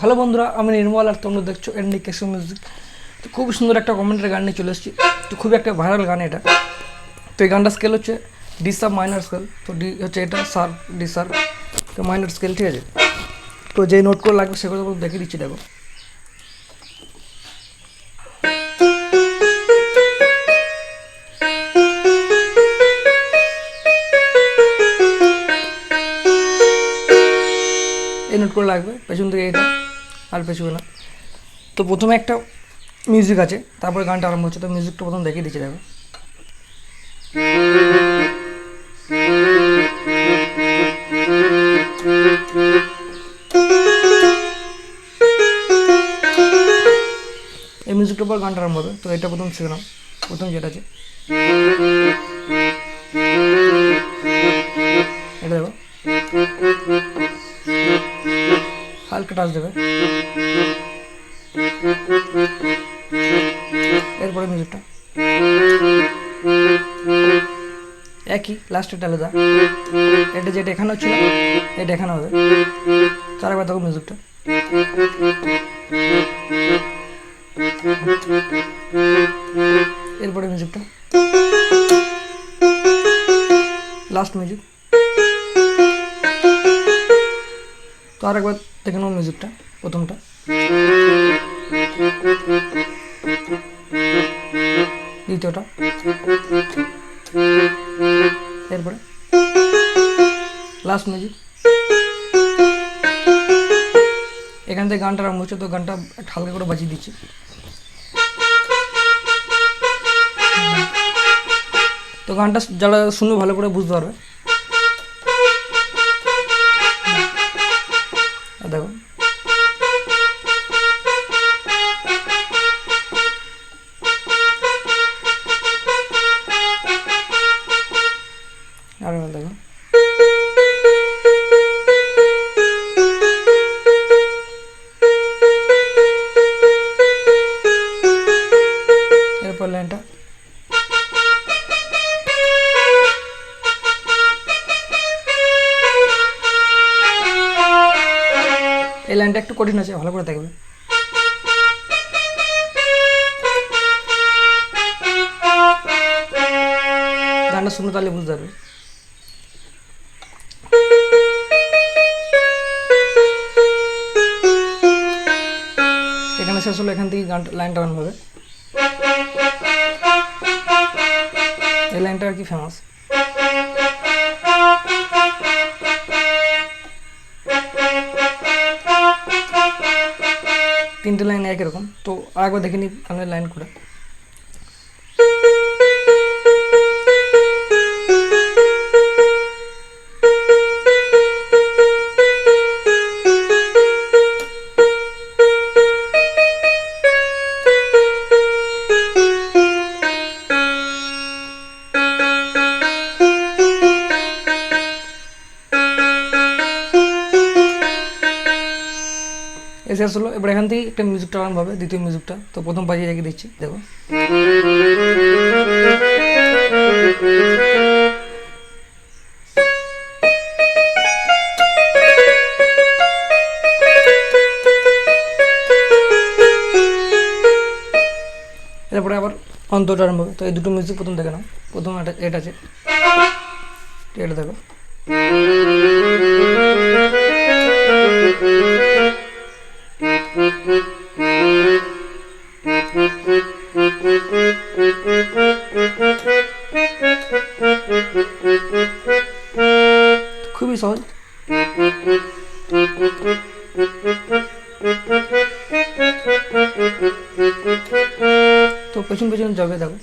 Hello বন্ধুরা, আমি নির্মল আর তোমরা দেখছ ইন্ডিকেশন মিউজিক তো খুব সুন্দর একটা কমেন্টের গান নিয়ে চলে এসেছি। তো খুবই একটা ভাইরাল গান এটা। তো এই গানটা স্কেল হচ্ছে ডি সাব মাইনার স্কেল তো ডি হচ্ছে এটা সার ডি সার তো মাইনার স্কেল ঠিক আছে? তো যে নোটগুলো লাগবে সেগুলো দেখিয়ে দিচ্ছি, দেখো। এই নোটগুলো লাগবে, পেছন থেকে এটা আর পেছনে না তো প্রথমে একটা মিউজিক আছে, তারপরে গানটা আরম্ভ হচ্ছে, তো মিউজিকটা প্রথম দেখিয়ে দিচ্ছি, দেখো। এই মিউজিকটার পর গানটা আরম্ভ হবে, তো এটা প্রথম শিখলাম, প্রথম যেটা আছে। টাচ দেবে। এরপরে মিউজিকটা একই লাস্টের আলাদা। এটা যেটা এখানে ছিল এটা এখানে হবে। তার একবার দেখো মিউজিকটা এরপরে মিউজিকটা লাস্ট মিউজিক তো আর একবার দেখে নেব মিউজিকটা প্রথমটা। দ্বিতীয়টা। এরপরে। লাস্ট মিউজিক এখান থেকে গানটা আরম্ভ হচ্ছে, তো গানটা হালকা করে বাজিয়ে দিচ্ছি। তো গানটা যারা শুনবে ভালো করে বুঝতে পারবে। এরপর লাইনটা এই লাইনটা একটু কঠিন আছে ভালো করে দেখবে। গানটা শুনে তাহলে বুঝতে পারবে। এখানে শেষ হলো, এখান থেকে গানটা, লাইনটা রান হবে। এই লাইনটা আর কি ফেমাস তিনটে লাইন একই রকম। তো আরেকবার দেখে নিই গানের লাইন করে। এসে আসলো। এবার এখান থেকে একটা মিউজিকটা আরম্ভ হবে, দ্বিতীয় মিউজিকটা তো প্রথম বাজিয়ে রেখে দিচ্ছি, দেখো। এরপরে আবার অন্তরটা আরম্ভ হবে। তো এই দুটো মিউজিক প্রথম দেখে নাও। প্রথম এটা এটা আছে। এটা দেখো। পেছন পেছন যাবে দেখো।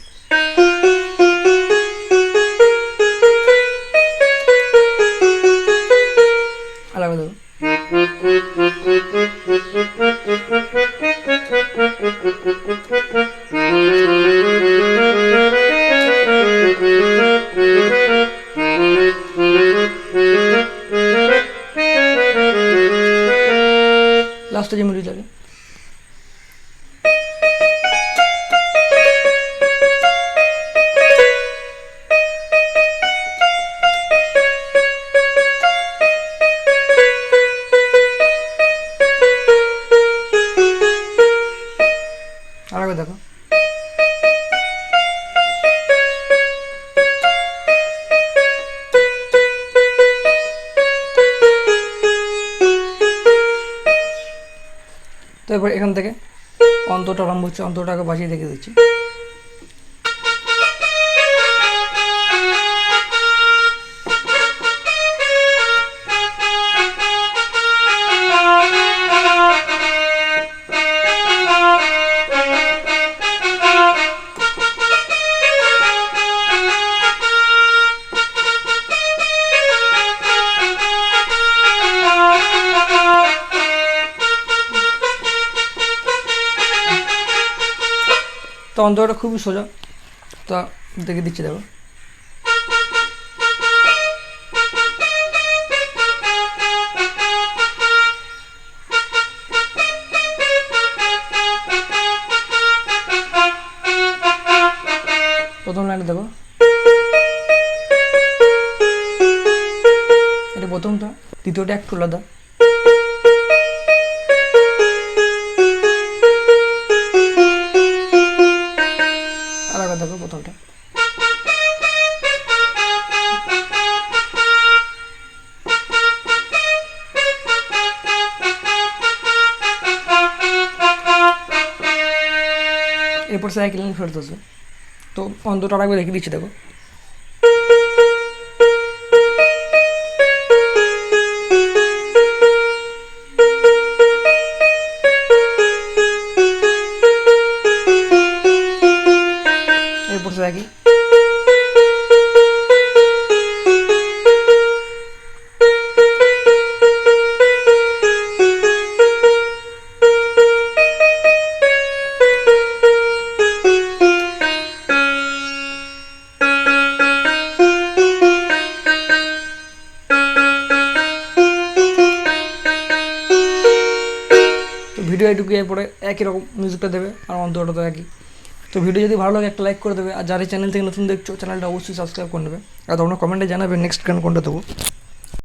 লাস্টে যে মিডিল যাবে এবার এখান থেকে অন্তটা আরম্ভ হচ্ছে অন্তটাকে বাজিয়ে দেখে দিচ্ছি। তো অন্তরটা খুবই সোজা। তা দেখে দিচ্ছি দেখো। প্রথম লাইনে দেখো। এটা প্রথমটা, দ্বিতীয়টা একটু আলাদা। দেখো প্রথমটা এরপর সাইকেল ফেরত আসবে। তো অন্তটা আরেকবার রেখে দিচ্ছি দেখো। ভিডিও এটুকু এরপরে একই রকম মিউজিকটা দেবে, আর অন্তরটা তো একই। তো ভিডিও যদি ভালো লাগে একটা লাইক করে দেবে, আর যারা চ্যানেল থেকে নতুন দেখছ চ্যানেলটা অবশ্যই সাবস্ক্রাইব করে নেবে। আর তোমরা কমেন্টে জানাবে নেক্সট গান কোনটা দেবো।